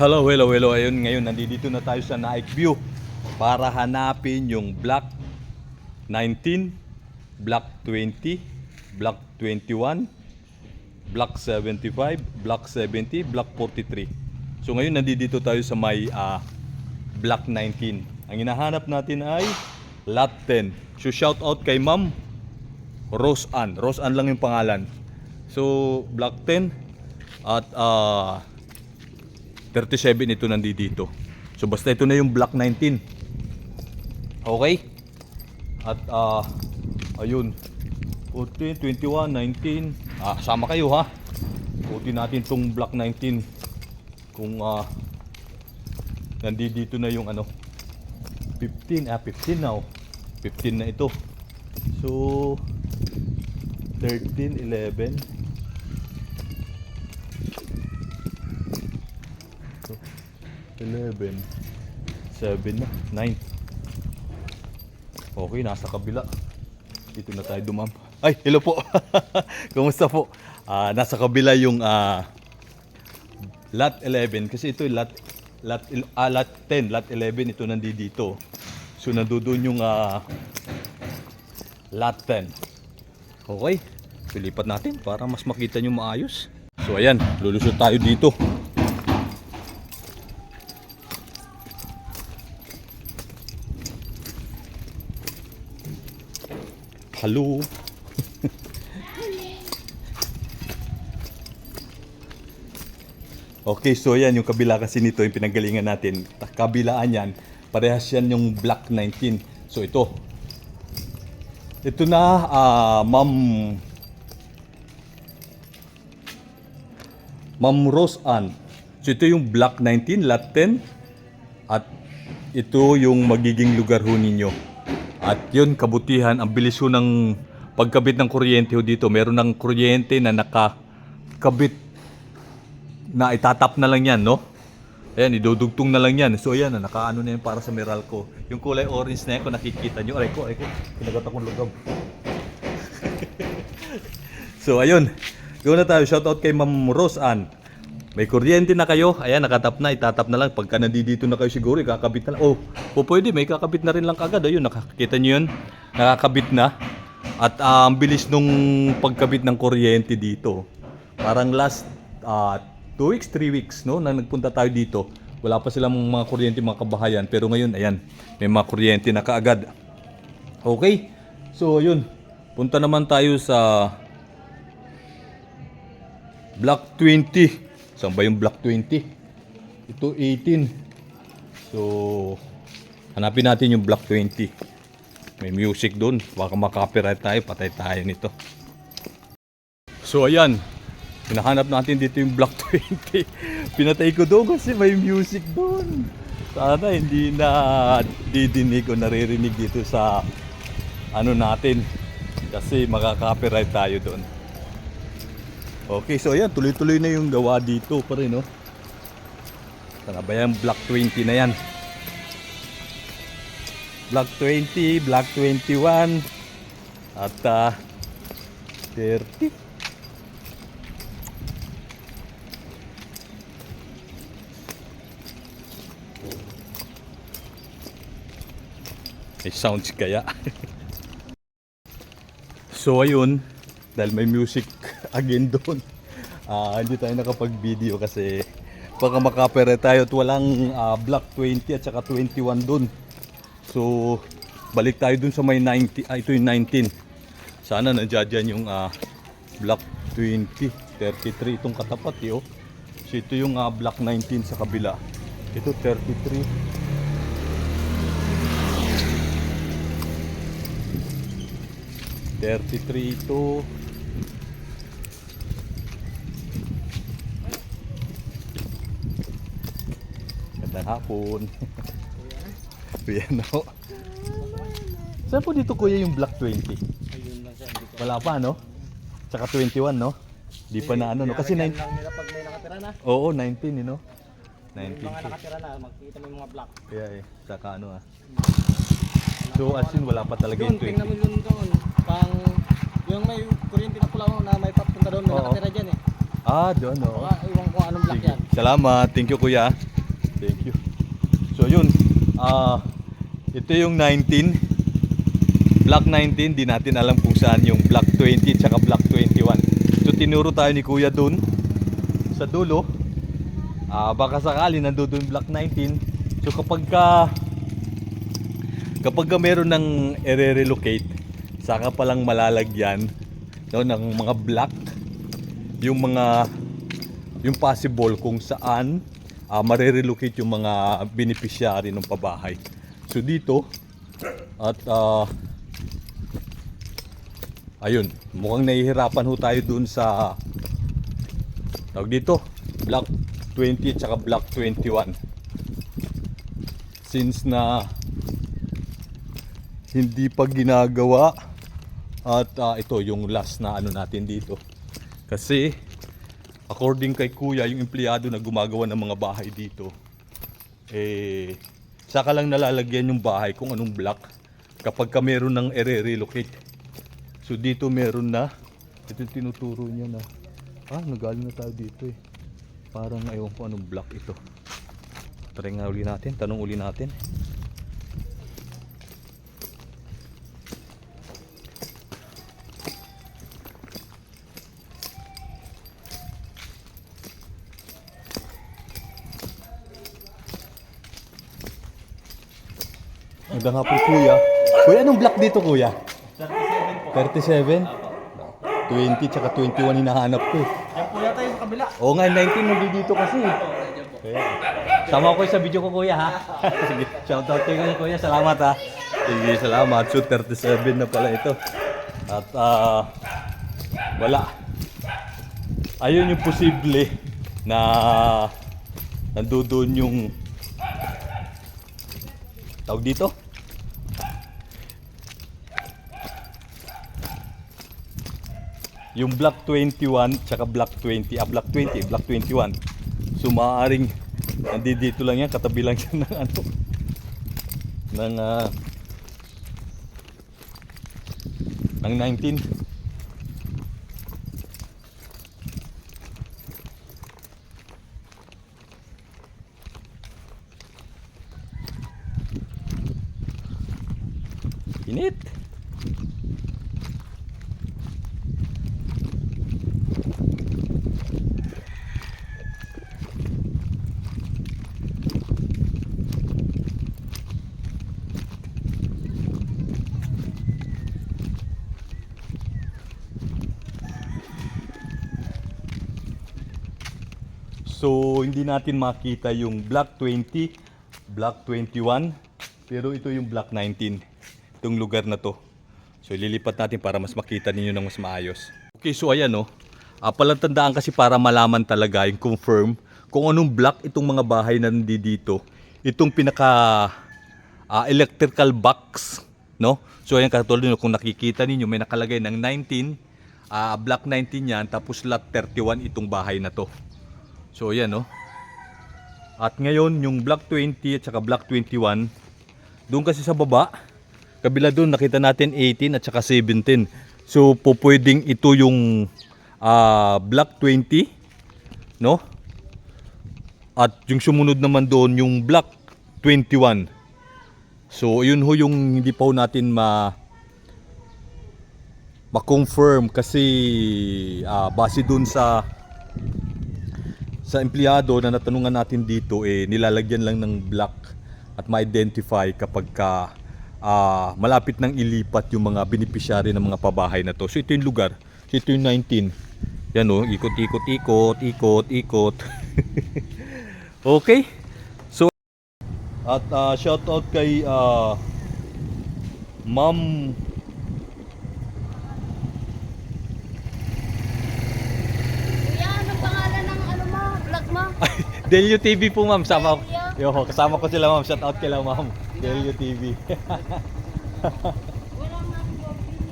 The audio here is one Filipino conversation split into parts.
Hello, hello, hello. Ayun, ngayon nandito na tayo sa Naik View para hanapin yung Block 19, Block 20, Block 21, Block 75, Block 70, Block 43. So ngayon nandito tayo sa may ah, Block 19. Ang hinahanap natin ay Lot 10. So shout out kay Ma'am Rose Ann. Rose Ann lang yung pangalan. So Block 10 at ah 37 ito nandito. So basta ito na yung Block 19. Okay? At ah ayun. 14, 21, 19. Ah, sama kayo ha. Puti natin tong Block 19. Kung ah nandito na yung ano 15 ah 15 now 15 na ito so 13 11 11 7 na. 9 okay nasa kabila. Dito na tayo dumam. Ay hello po. Kumusta po? Ah, nasa kabila yung ah lot 11 kasi ito lot lot, ah, lot 10 lot 11 ito nandito so nandoon yung ah, lot 10 okay. Pilipat natin para mas makita nyo maayos. So ayan. Lulusot tayo dito Hello. Okay, so yan yung kabila kasi nito yung pinanggalingan natin. Kabilaan yan, parehas yan yung Black 19. So ito. Ito na, ah, Ma'am Ma'am Rose Ann. So ito yung Black 19, Lot 10. At ito yung magiging lugar ho ninyo. At yun, kabutihan, ang bilis ho ng pagkabit ng kuryente ho dito. Meron ng kuryente na nakakabit na itatap na lang yan, no? Ayan, idudugtong na lang yan. So, ayan, na, nakaano na yan para sa Meralco. Yung kulay orange na yan, kung nakikita nyo, aray ko, aray ko, kinagat akong lugab. so, ayun. Gawin na tayo. Shoutout kay Ma'am Rose Ann. May kuryente na kayo. Ayan, nakatap na. Itatap na lang. Pagka nandito na kayo siguro, ikakabit na lang. Oh, po pwede. May kakabit na rin lang kagad. Ayun, nakakita nyo yun. Nakakabit na. At ah, ang bilis nung pagkabit ng kuryente dito. Parang last 2 weeks, 3 weeks, no? Na nagpunta tayo dito. Wala pa silang mga kuryente, mga kabahayan. Pero ngayon, ayan, may mga kuryente na kaagad. Okay? So, yun. Punta naman tayo sa Block 20. Saan ba yung Block 20? Ito 18. So, hanapin natin yung Block 20. May music doon. Baka makapiright tayo, patay tayo nito. So, ayan. Hinahanap natin dito yung Block 20. Pinatay ko doon kasi may music doon. Sana hindi na didinig o naririnig dito sa ano natin. Kasi makaka-copyright tayo doon. Okay, so ayan, tuloy-tuloy na yung gawa dito pa rin, no? Sana ba yan? Block 20 na yan. Block 20, Block 21, at ah, 30. May sounds kaya. so ayun, dahil may music again doon. Ah, hindi tayo nakapag-video kasi baka makapere tayo at walang ah, block 20 at saka 21 doon. So balik tayo doon sa may 90, ah, ito yung 19. Sana nandiyan yung ah, block 20, 33 itong katapat eh, oh. So ito yung ah, block 19 sa kabila. Ito 33. Thirty-three to hapon. Kuya no. Saan po dito kuya yung Black 20? Ayun lang siya, hindi ko. Wala pa no? Tsaka 21 no? Di pa na ano no? Kasi Lalagyan 9 lang nila pag may nakatira na. Oo, 19 eh no? Yung 19. mga nakatira na, makikita mo yung mga black. Kaya eh, tsaka ano ah. So as in wala pa talaga Yun, yung tingnan mo 20. yun doon. Pang, yung may kuryente na pula na may papunta doon, may Oo. nakatira dyan eh. Ah, doon no. Baka iwan ko anong black Sige. yan. Salamat. Thank you kuya. So yun, ah ito yung 19. Block 19, di natin alam kung saan yung Block 20 tsaka Block 21. So tinuro tayo ni Kuya dun sa dulo. Ah baka sakali nandoon Block 19. So kapag ka kapag ka meron ng ere-relocate, saka palang malalagyan no, ng mga block yung mga yung possible kung saan uh, marerelocate yung mga beneficiary ng pabahay. So dito at ah, ayun, mukhang nahihirapan ho tayo dun sa tawag dito, block 20 at saka block 21. Since na hindi pa ginagawa at ah, ito yung last na ano natin dito. Kasi according kay kuya, yung empleyado na gumagawa ng mga bahay dito, eh, saka lang nalalagyan yung bahay kung anong block kapag ka meron ng ere-relocate. So dito meron na, ito tinuturo niya na, ah, nagaling na tayo dito eh. Parang ayaw ko anong block ito. Try nga uli natin, tanong uli natin. Magandang hapon kuya. Kuya, anong block dito kuya? 37 20 tsaka 21 hinahanap ko eh. Yan po yata yung kabila. Oo nga, 19 nandito kasi. Kaya, sama ko sa video ko kuya ha. Sige, shoutout kayo kayo kuya. Salamat ha. Sige, salamat. So 37 na pala ito. At ah, wala. Ayun yung posible na nandoon yung tawag dito. Yung block 21 tsaka block 20, ah block 20, block 21. So maaaring nandito lang yan, katabi lang yan ng ano ng ah, ng 19. So, hindi natin makita yung block 20, block 21, pero ito yung block 19, itong lugar na to. So, ililipat natin para mas makita ninyo ng mas maayos. Okay, so ayan no. Ah, palatandaan kasi para malaman talaga yung confirm kung anong block itong mga bahay na nandito. Itong pinaka ah, electrical box, no? So ayan katulad nyo, kung nakikita ninyo may nakalagay ng 19, ah, block 19 yan, tapos lot 31 itong bahay na to. So yan no. At ngayon yung block 20 at saka block 21, doon kasi sa baba, kabila doon nakita natin 18 at saka 17. So po pwedeng ito yung ah, block 20, no? At yung sumunod naman doon yung block 21. So yun ho yung hindi pa ho natin ma ma-confirm kasi ah, base doon sa sa empleyado na natanungan natin dito eh nilalagyan lang ng block at ma-identify kapag ka ah, malapit nang ilipat yung mga beneficiary ng mga pabahay na to. So ito yung lugar. So, ito yung 19. Yan oh, ikot ikot ikot ikot ikot. okay? So at ah, shout out kay ah, Ma'am Kuya, anong pangalan ng ano mo? Vlog mo? Delio TV po ma'am. Sama. Delio? Yo, kasama ko sila ma'am. Shout out kila ma'am. Delio TV.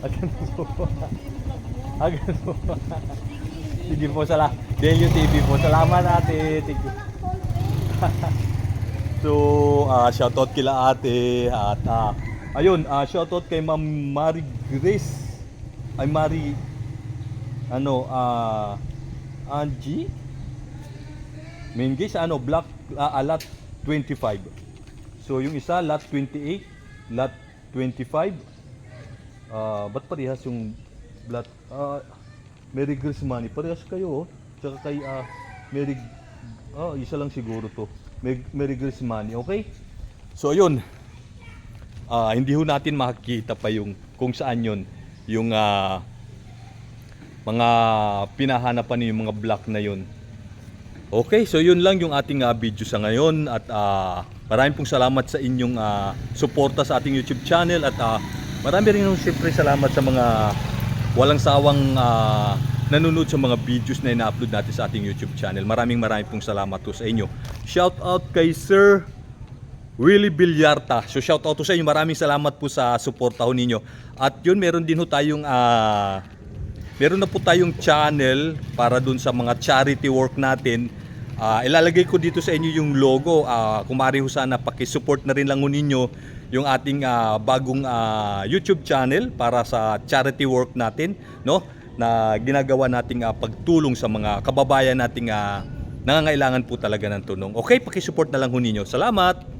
Agan po. Agan po. Sige po sala. Delio TV po. Salamat ate. Thank you. So, ah shoutout kila ate at ah, ayun, ah shoutout kay Ma'am Mary Grace. Ay Mary ano ah Angie Minggis ano Black ah, Alat 25. So yung isa, lot 28, lot 25. Ah, ba't parehas yung lot? Ah, Merry Grismani. Parehas kayo, oh. Tsaka kay ah, Merry... Ah, isa lang siguro to. Merry Grismani, okay? So yun. Ah, hindi ho natin makikita pa yung kung saan yun. Yung ah, mga pinahanapan yung mga block na yun. Okay, so yun lang yung ating ah, video sa ngayon at ah, maraming pong salamat sa inyong ah, suporta sa ating YouTube channel at ah, marami rin siyempre salamat sa mga walang sawang ah, nanonood sa mga videos na ina-upload natin sa ating YouTube channel. Maraming maraming pong salamat po sa inyo. Shout out kay Sir Willie Villarta. So shout out to sa inyo. Maraming salamat po sa suporta ho ninyo. At yun, meron din ho tayong ah, meron na po tayong channel para dun sa mga charity work natin. Ah, ilalagay ko dito sa inyo yung logo. Ah, kung maaari ho sana paki-support na rin lang ninyo yung ating ah, bagong ah, YouTube channel para sa charity work natin, no? Na ginagawa nating ah, pagtulong sa mga kababayan nating ah, nangangailangan po talaga ng tulong. Okay, paki-support na lang ho ninyo. Salamat.